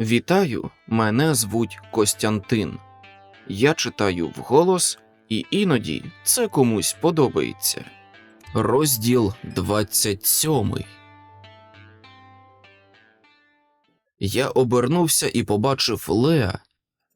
Вітаю, мене звуть Костянтин. Я читаю вголос, і іноді це комусь подобається. Розділ 27. Я обернувся і побачив Леа.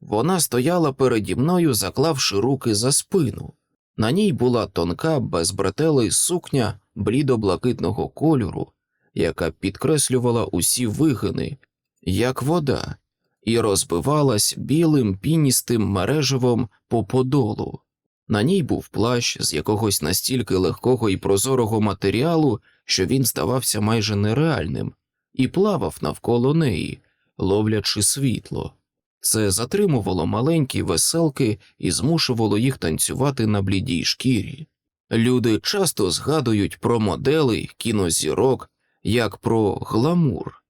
Вона стояла переді мною, заклавши руки за спину. На ній була тонка, безбретелий сукня блідо-блакитного кольору, яка підкреслювала усі вигини, як вода, і розбивалась білим піністим мереживом по подолу. На ній був плащ з якогось настільки легкого і прозорого матеріалу, що він здавався майже нереальним, і плавав навколо неї, ловлячи світло. Це затримувало маленькі веселки і змушувало їх танцювати на блідій шкірі. Люди часто згадують про модели кінозірок як про гламур.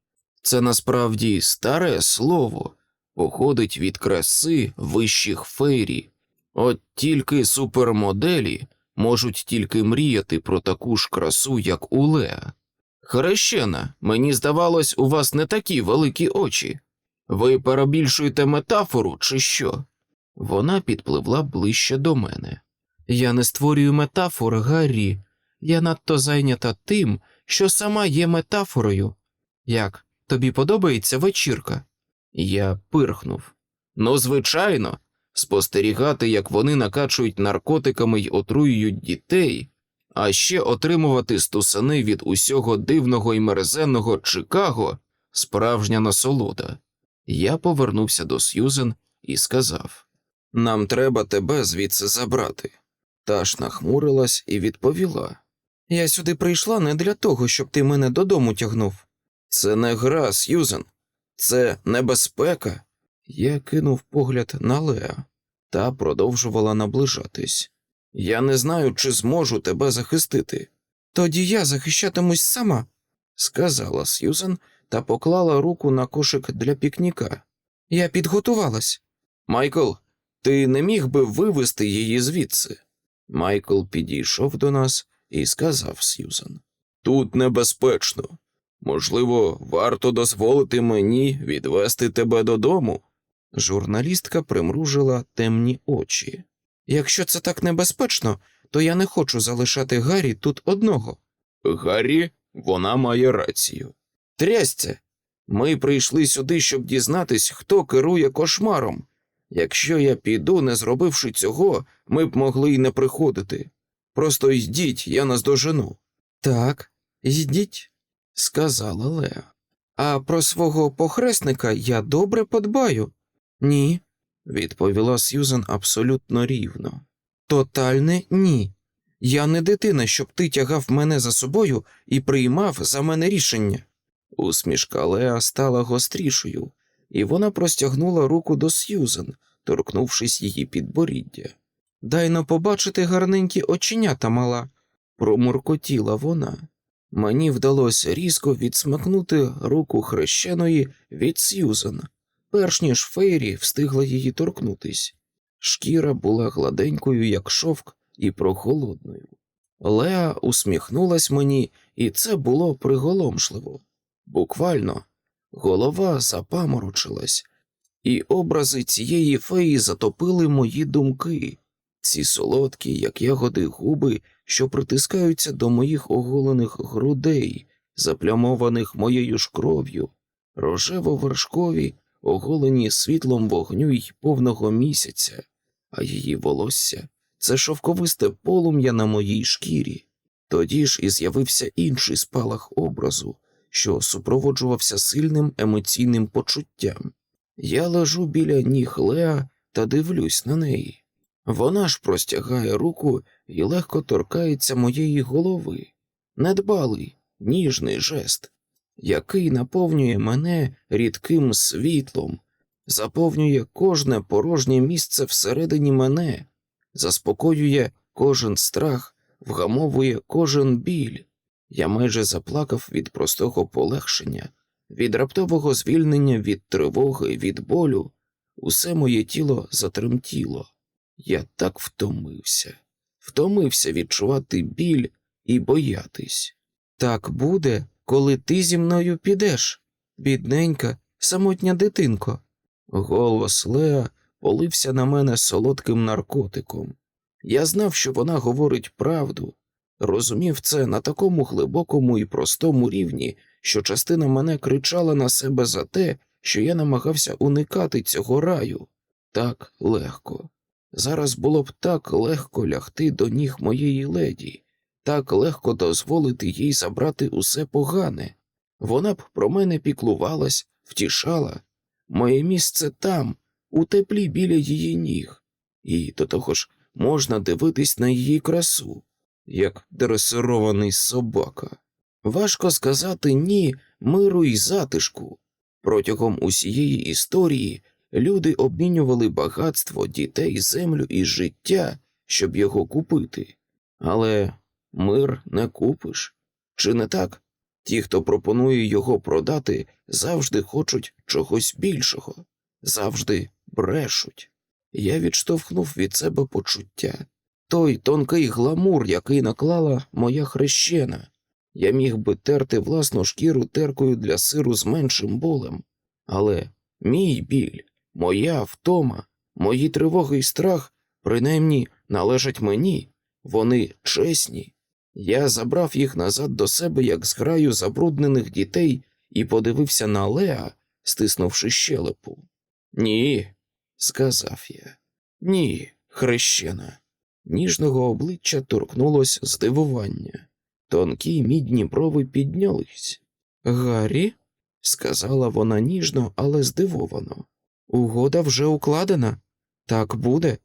Це насправді старе слово, походить від краси вищих фейрі. От тільки супермоделі можуть тільки мріяти про таку ж красу, як у Леа. Хрещена, мені здавалось, у вас не такі великі очі. Ви перебільшуєте метафору, чи що? Вона підпливла ближче до мене. Я не створюю метафор, Гаррі. Я надто зайнята тим, що сама є метафорою. Як, тобі подобається вечірка? Я пирхнув. Ну, звичайно, спостерігати, як вони накачують наркотиками й отруюють дітей, а ще отримувати стусани від усього дивного і мерзенного Чикаго справжня насолода. Я повернувся до Сьюзен і сказав: Нам треба тебе звідси забрати. Та ж нахмурилась і відповіла: Я сюди прийшла не для того, щоб ти мене додому тягнув. Це не гра, Сьюзен, це небезпека. Я кинув погляд на Леа та продовжувала наближатись. Я не знаю, чи зможу тебе захистити. Тоді я захищатимусь сама, сказала Сьюзен та поклала руку на кошик для пікніка. Я підготувалась. Майкл, ти не міг би вивести її звідси? Майкл підійшов до нас і сказав Сьюзен. Тут небезпечно. Можливо, варто дозволити мені відвести тебе додому. Журналістка примружила темні очі. Якщо це так небезпечно, то я не хочу залишати Гаррі тут одного. Гаррі, вона має рацію. Трясця. Ми прийшли сюди, щоб дізнатись, хто керує кошмаром. Якщо я піду, не зробивши цього, ми б могли й не приходити. Просто йдіть, я наздожену. Так, йдіть, сказала Леа. А про свого похресника я добре подбаю. Ні, відповіла Сьюзен абсолютно рівно. Тотальне ні. Я не дитина, щоб ти тягав мене за собою і приймав за мене рішення. Усмішка Леа стала гострішою, і вона простягнула руку до Сьюзен, торкнувшись її підборіддя. Дай но побачити гарненькі оченята, мала, промуркотіла вона. Мені вдалося різко відсмакнути руку хрещеної від Сьюзен, перш ніж Фейрі встигла її торкнутись. Шкіра була гладенькою, як шовк, і прохолодною. Леа усміхнулась мені, і це було приголомшливо. Буквально голова запаморочилась, і образи цієї феї затопили мої думки, ці солодкі, як ягоди губи, що притискаються до моїх оголених грудей, заплямованих моєю ж кров'ю, рожево-вершкові, оголені світлом вогню й повного місяця, а її волосся це шовковисте полум'я на моїй шкірі. Тоді ж і з'явився інший спалах образу, що супроводжувався сильним емоційним почуттям. Я лежу біля ніг Леа та дивлюсь на неї. Вона ж простягає руку і легко торкається моєї голови. Недбалий, ніжний жест, який наповнює мене рідким світлом, заповнює кожне порожнє місце всередині мене, заспокоює кожен страх, вгамовує кожен біль. Я майже заплакав від простого полегшення, від раптового звільнення від тривоги, від болю. Усе моє тіло затремтіло. Я так втомився, втомився відчувати біль і боятись. Так буде, коли ти зі мною підеш, бідненька, самотня дитинко. Голос Леа полився на мене солодким наркотиком. Я знав, що вона говорить правду, розумів це на такому глибокому і простому рівні, що частина мене кричала на себе за те, що я намагався уникати цього раю. Так легко. Зараз було б так легко лягти до ніг моєї леді, так легко дозволити їй забрати усе погане. Вона б про мене піклувалась, втішала. Моє місце там, у теплі біля її ніг, і до того ж можна дивитись на її красу, як дресирований собака. Важко сказати ні миру і затишку. Протягом усієї історії люди обмінювали багатство, дітей, землю і життя, щоб його купити. Але мир не купиш. Чи не так? Ті, хто пропонує його продати, завжди хочуть чогось більшого, завжди брешуть. Я відштовхнув від себе почуття. Той тонкий гламур, який наклала моя хрещена. Я міг би терти власну шкіру теркою для сиру з меншим болем, але мій біль, моя втома, мої тривоги і страх принаймні належать мені, вони чесні. Я забрав їх назад до себе, як зграю забруднених дітей, і подивився на Леа, стиснувши щелепу. Ні, сказав я. Ні, хрещена. Ніжного обличчя торкнулось здивування. Тонкі мідні брови піднялись. Гаррі, сказала вона ніжно, але здивовано. Угода вже укладена. Так буде.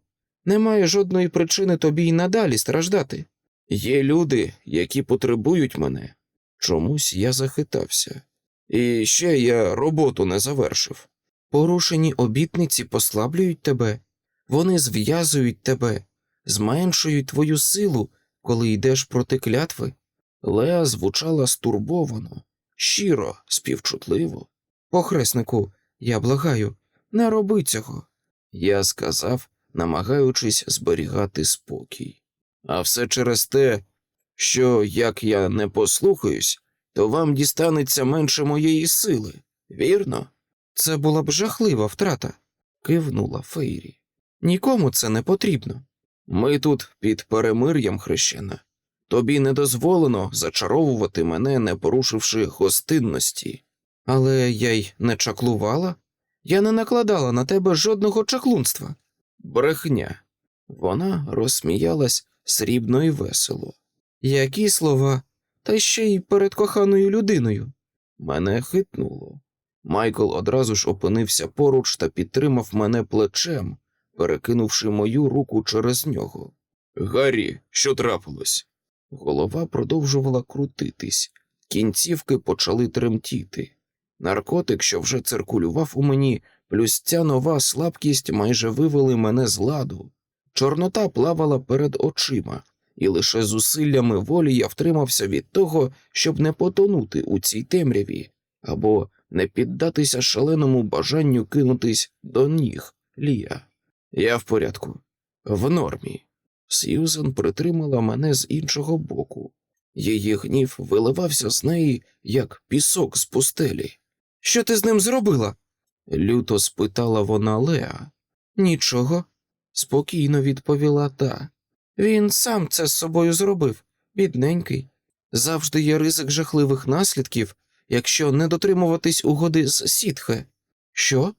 Немає жодної причини тобі й надалі страждати. Є люди, які потребують мене. Чомусь я захитався. І ще я роботу не завершив. Порушені обітниці послаблюють тебе, вони зв'язують тебе, зменшують твою силу, коли йдеш проти клятви. Леа звучала стурбовано, щиро, співчутливо. Похреснику, я благаю, не роби цього. Я сказав, намагаючись зберігати спокій. А все через те, що як я не послухаюсь, то вам дістанеться менше моєї сили, вірно? Це була б жахлива втрата, кивнула Фейрі. Нікому це не потрібно. Ми тут під перемир'ям хрещена. Тобі не дозволено зачаровувати мене, не порушивши гостинності. Але я й не чаклувала. Я не накладала на тебе жодного чаклунства. Брехня. Вона розсміялась срібно і весело. Які слова, та ще й перед коханою людиною. Мене хитнуло. Майкл одразу ж опинився поруч та підтримав мене плечем, перекинувши мою руку через нього. Гаррі, що трапилось? Голова продовжувала крутитись, кінцівки почали тремтіти. Наркотик, що вже циркулював у мені, плюс ця нова слабкість майже вивели мене з ладу. Чорнота плавала перед очима, і лише зусиллями волі я втримався від того, щоб не потонути у цій темряві або не піддатися шаленому бажанню кинутись до ніг Лія. Я в порядку, в нормі. Сьюзен притримала мене з іншого боку. Її гнів виливався з неї, як пісок з пустелі. Що ти з ним зробила? люто спитала вона Леа. Нічого, спокійно відповіла та. Він сам це з собою зробив, бідненький. Завжди є ризик жахливих наслідків, якщо не дотримуватись угоди з сітхе. Що?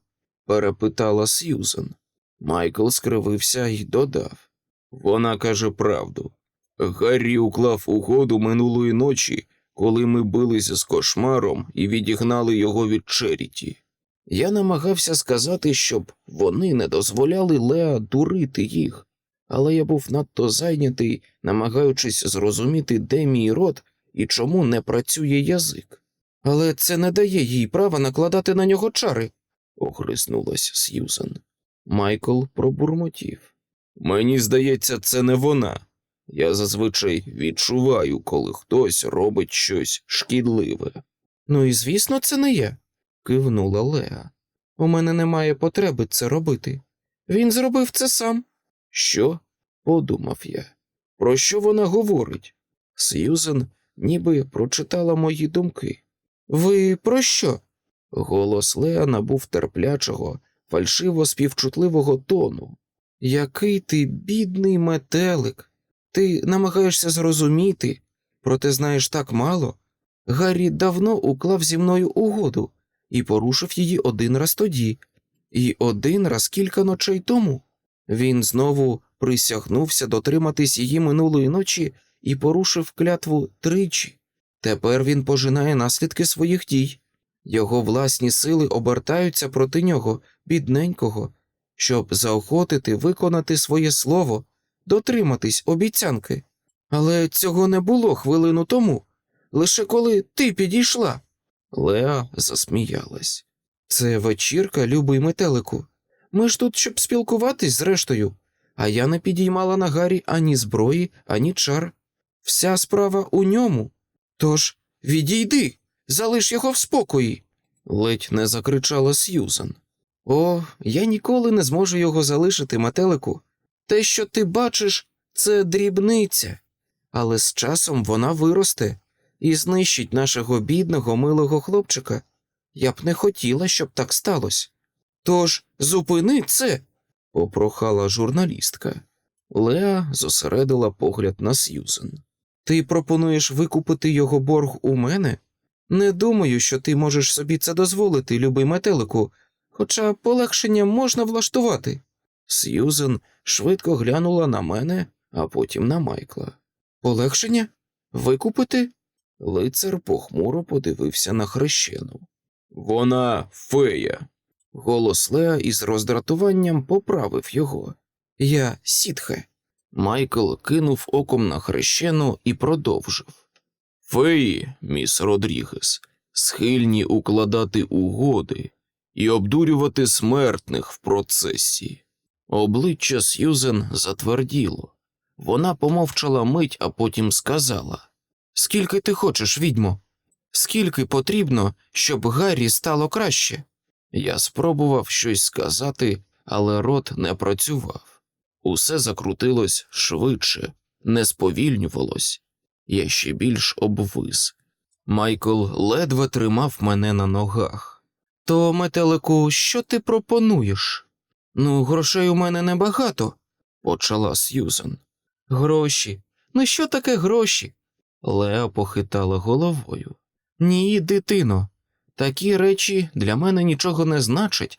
перепитала Сьюзен. Майкл скривився і додав. Вона каже правду. Гаррі уклав угоду минулої ночі, коли ми билися з кошмаром і відігнали його від Черіті. Я намагався сказати, щоб вони не дозволяли Леа дурити їх, але я був надто зайнятий, намагаючись зрозуміти, де мій рот і чому не працює язик. Але це не дає їй права накладати на нього чари, огризнулась Сьюзен. Майкл пробурмотів. Мені здається, це не вона. Я зазвичай відчуваю, коли хтось робить щось шкідливе. Ну і звісно, це не я, кивнула Леа. У мене немає потреби це робити. Він зробив це сам. Що? подумав я. Про що вона говорить? Сьюзен ніби прочитала мої думки. Ви про що? Голос Леа набув терплячого, фальшиво співчутливого тону. Який ти бідний метелик. Ти намагаєшся зрозуміти, проте знаєш так мало. Гаррі давно уклав зі мною угоду і порушив її один раз тоді, і один раз кілька ночей тому. Він знову присягнувся дотриматись її минулої ночі і порушив клятву тричі. Тепер він пожинає наслідки своїх дій. Його власні сили обертаються проти нього, бідненького, щоб заохотити виконати своє слово, дотриматись обіцянки. Але цього не було хвилину тому, лише коли ти підійшла. Леа засміялась. Це вечірка, любий метелику. Ми ж тут, щоб спілкуватись з рештою, а я не підіймала на Гаррі ані зброї, ані чар. Вся справа у ньому. Тож відійди, залиш його в спокої. ледь не закричала Сьюзан. О, я ніколи не зможу його залишити, метелику. Те, що ти бачиш, це дрібниця, але з часом вона виросте і знищить нашого бідного, милого хлопчика. Я б не хотіла, щоб так сталося. Тож зупини це, попрохала журналістка. Леа зосередила погляд на Сьюзен. Ти пропонуєш викупити його борг у мене? Не думаю, що ти можеш собі це дозволити, любий метелику, хоча полегшення можна влаштувати. Сьюзен швидко глянула на мене, а потім на Майкла. Полегшення? Викупити? Лицар похмуро подивився на хрещену. Вона фея. Голос Леа із роздратуванням поправив його. Я сітхе. Майкл кинув оком на хрещену і продовжив. Феї, міс Родрігес, схильні укладати угоди і обдурювати смертних в процесі. Обличчя Сьюзен затверділо. Вона помовчала мить, а потім сказала Скільки ти хочеш, відьмо? Скільки потрібно, щоб Гаррі стало краще? Я спробував щось сказати, але рот не працював. Усе закрутилось швидше, не сповільнювалось. Я ще більш обвис. Майкл ледве тримав мене на ногах. То, метелику, що ти пропонуєш? Ну, грошей у мене небагато, почала Сьюзен. Гроші. Ну що таке гроші? Леа похитала головою. Ні, дитино, такі речі для мене нічого не значать,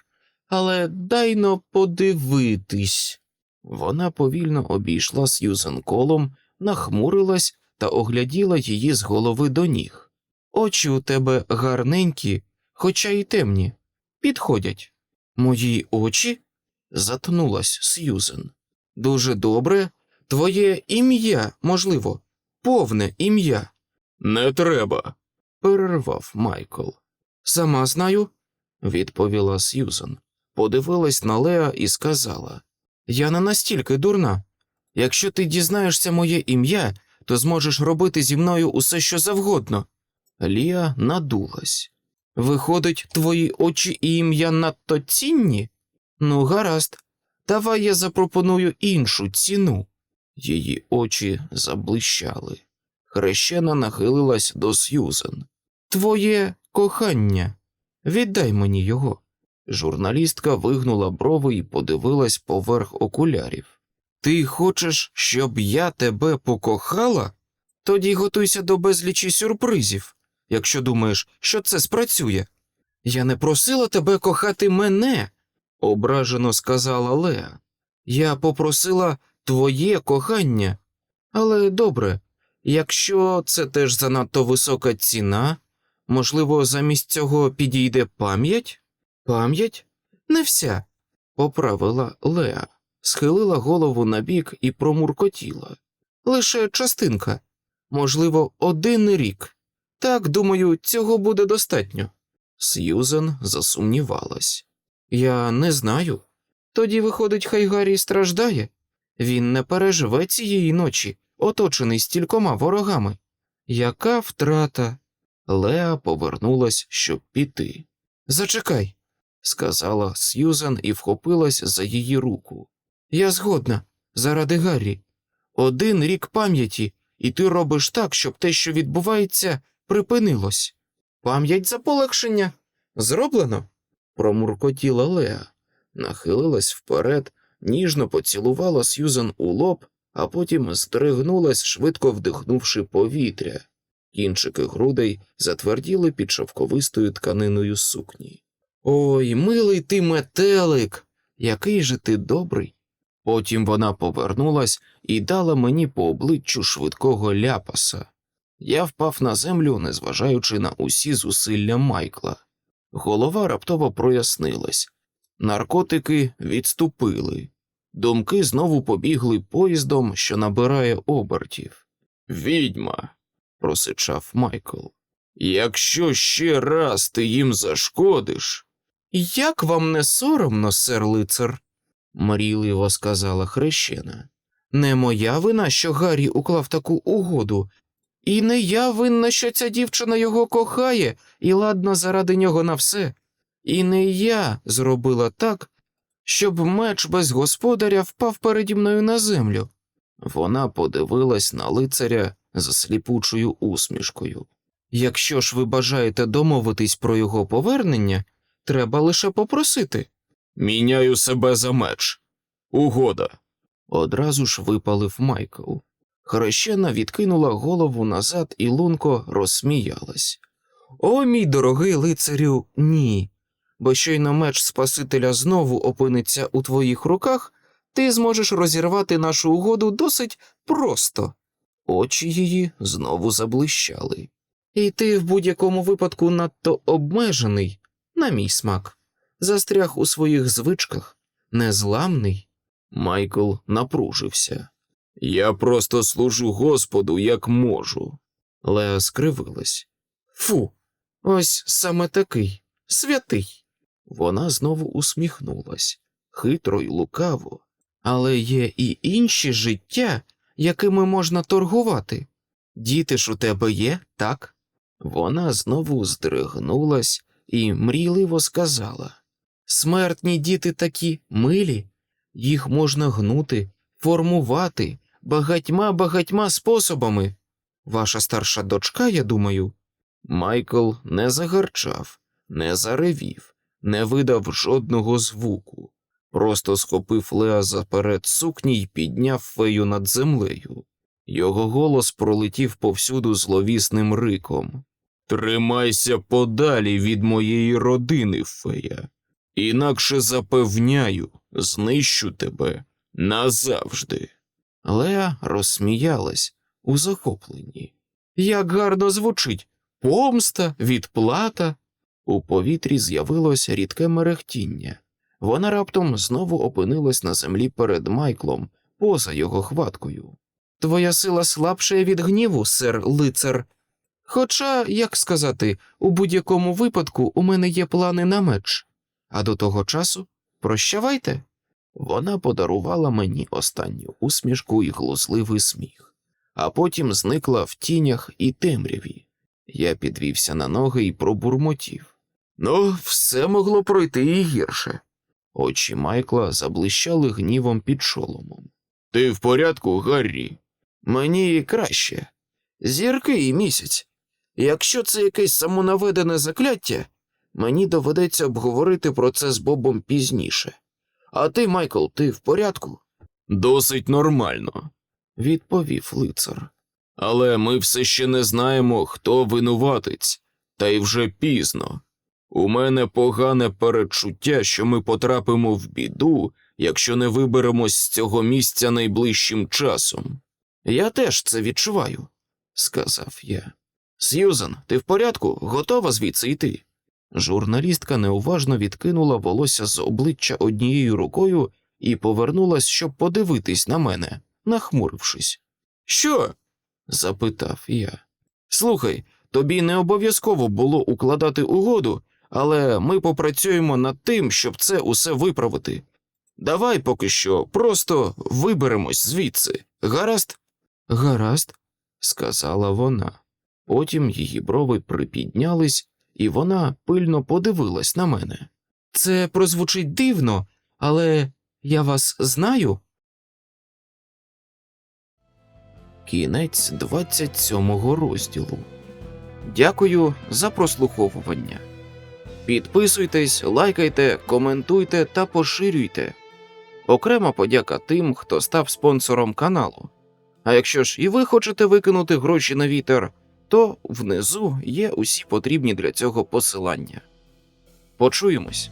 але дайно подивитись. Вона повільно обійшла Сьюзен колом, нахмурилась та огляділа її з голови до ніг. Очі у тебе гарненькі, хоча й темні. Підходять. Мої очі? Затнулась Сьюзен. Дуже добре. Твоє ім'я, можливо, повне ім'я. Не треба, перервав Майкл. Сама знаю, відповіла Сьюзен. Подивилась на Леа і сказала: Я не настільки дурна. Якщо ти дізнаєшся моє ім'я, то зможеш робити зі мною усе, що завгодно. Лія надулась. Виходить, твої очі і ім'я надто цінні? Ну, гаразд, давай я запропоную іншу ціну. Її очі заблищали. Хрещена нахилилась до Сьюзен. Твоє кохання, віддай мені його. Журналістка вигнула брови і подивилась поверх окулярів. Ти хочеш, щоб я тебе покохала? Тоді готуйся до безлічі сюрпризів, якщо думаєш, що це спрацює. Я не просила тебе кохати мене, ображено сказала Леа. Я попросила твоє кохання. Але добре, якщо це теж занадто висока ціна, можливо, замість цього підійде пам'ять? Пам'ять? Не вся, поправила Леа, схилила голову набік і промуркотіла. Лише частинка, можливо, один рік. Так, думаю, цього буде достатньо. Сьюзен засумнівалась. Я не знаю. Тоді, виходить, хай Гаррі страждає. Він не переживе цієї ночі, оточений стількома ворогами. Яка втрата? Леа повернулась, щоб піти. Зачекай, сказала Сьюзан і вхопилась за її руку. Я згодна, заради Гаррі. Один рік пам'яті, і ти робиш так, щоб те, що відбувається, припинилось. Пам'ять за полегшення. Зроблено? Промуркотіла Леа, нахилилась вперед, ніжно поцілувала Сьюзан у лоб, а потім здригнулась, швидко вдихнувши повітря. Кінчики грудей затверділи під шовковистою тканиною сукні. Ой, милий ти метелик, який же ти добрий. Потім вона повернулась і дала мені по обличчю швидкого ляпаса. Я впав на землю, незважаючи на усі зусилля Майкла. Голова раптово прояснилась. Наркотики відступили. Думки знову побігли поїздом, що набирає обертів. Відьма, просичав Майкл. Якщо ще раз ти їм зашкодиш. Як вам не соромно, сер лицар? мрійливо сказала хрещена. Не моя вина, що Гаррі уклав таку угоду, і не я винна, що ця дівчина його кохає і ладна заради нього на все. І не я зробила так, щоб меч без господаря впав переді мною на землю. Вона подивилась на лицаря з сліпучою усмішкою. Якщо ж ви бажаєте домовитись про його повернення, треба лише попросити. Міняю себе за меч. Угода. Одразу ж випалив Майкл. Хрещена відкинула голову назад і лунко розсміялась. О, мій дорогий лицарю, ні. Бо щойно меч Спасителя знову опиниться у твоїх руках, ти зможеш розірвати нашу угоду досить просто. Очі її знову заблищали. І ти в будь-якому випадку надто обмежений, на мій смак, застряг у своїх звичках, незламний. Майкл напружився. Я просто служу Господу, як можу. Леа скривилась. Фу, ось саме такий, святий. Вона знову усміхнулась, хитро й лукаво. Але є і інші життя, якими можна торгувати. Діти ж у тебе є, так? Вона знову здригнулась і мрійливо сказала Смертні діти такі милі, їх можна гнути, формувати багатьма багатьма способами. Ваша старша дочка, я думаю. Майкл не загарчав, не заревів, не видав жодного звуку, просто схопив Леа заперед сукні й підняв фею над землею. Його голос пролетів повсюду зловісним риком. Тримайся подалі від моєї родини, фея, інакше запевняю, знищу тебе назавжди. Леа розсміялась у захопленні. Як гарно звучить помста, відплата. У повітрі з'явилось рідке мерехтіння. Вона раптом знову опинилась на землі перед Майклом, поза його хваткою. Твоя сила слабша від гніву, сер лицар. Хоча, як сказати, у будь-якому випадку у мене є плани на меч, а до того часу прощавайте. Вона подарувала мені останню усмішку і глузливий сміх, а потім зникла в тінях і темряві. Я підвівся на ноги і пробурмотів. Ну, все могло пройти і гірше. Очі Майкла заблищали гнівом під шоломом. Ти в порядку, Гаррі? Мені краще. Зірки і місяць. Якщо це якесь самонаведене закляття, мені доведеться обговорити про це з Бобом пізніше. А ти, Майкл, ти в порядку? Досить нормально, відповів лицар. Але ми все ще не знаємо, хто винуватець, та й вже пізно. У мене погане передчуття, що ми потрапимо в біду, якщо не виберемось з цього місця найближчим часом. Я теж це відчуваю, сказав я. Сьюзан, ти в порядку, готова звідси йти? Журналістка неуважно відкинула волосся з обличчя однією рукою і повернулась, щоб подивитись на мене, нахмурившись. Що? запитав я. Слухай, тобі не обов'язково було укладати угоду, але ми попрацюємо над тим, щоб це усе виправити. Давай поки що просто виберемось звідси. Гаразд? Гаразд, сказала вона. Потім її брови припіднялись, і вона пильно подивилась на мене. Це прозвучить дивно, але я вас знаю. Кінець 27 розділу. Дякую за прослуховування. Підписуйтесь, лайкайте, коментуйте та поширюйте. Окрема подяка тим, хто став спонсором каналу. А якщо ж і ви хочете викинути гроші на вітер, то внизу є усі потрібні для цього посилання. Почуємось.